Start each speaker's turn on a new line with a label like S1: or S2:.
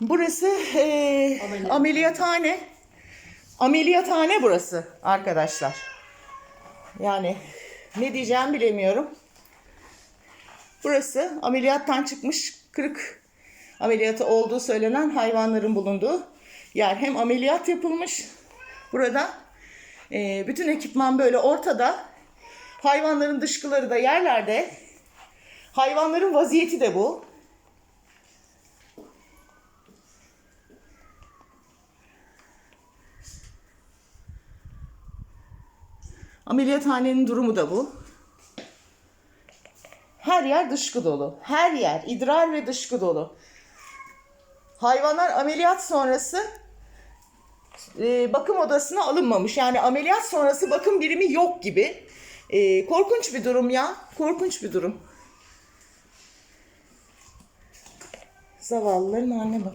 S1: Burası
S2: Ameliyat.
S1: ameliyathane. Ameliyathane burası arkadaşlar. Yani ne diyeceğimi bilemiyorum. Burası ameliyattan çıkmış kırık ameliyatı olduğu söylenen hayvanların bulunduğu yer. Hem ameliyat yapılmış burada eee, bütün ekipman böyle ortada. Hayvanların dışkıları da yerlerde. Hayvanların vaziyeti de bu. Ameliyathanenin durumu da bu. Her yer dışkı dolu. Her yer idrar ve dışkı dolu. Hayvanlar ameliyat sonrası e, bakım odasına alınmamış. Yani ameliyat sonrası bakım birimi yok gibi. E, korkunç bir durum ya. Korkunç bir durum. Zavallıların haline bak.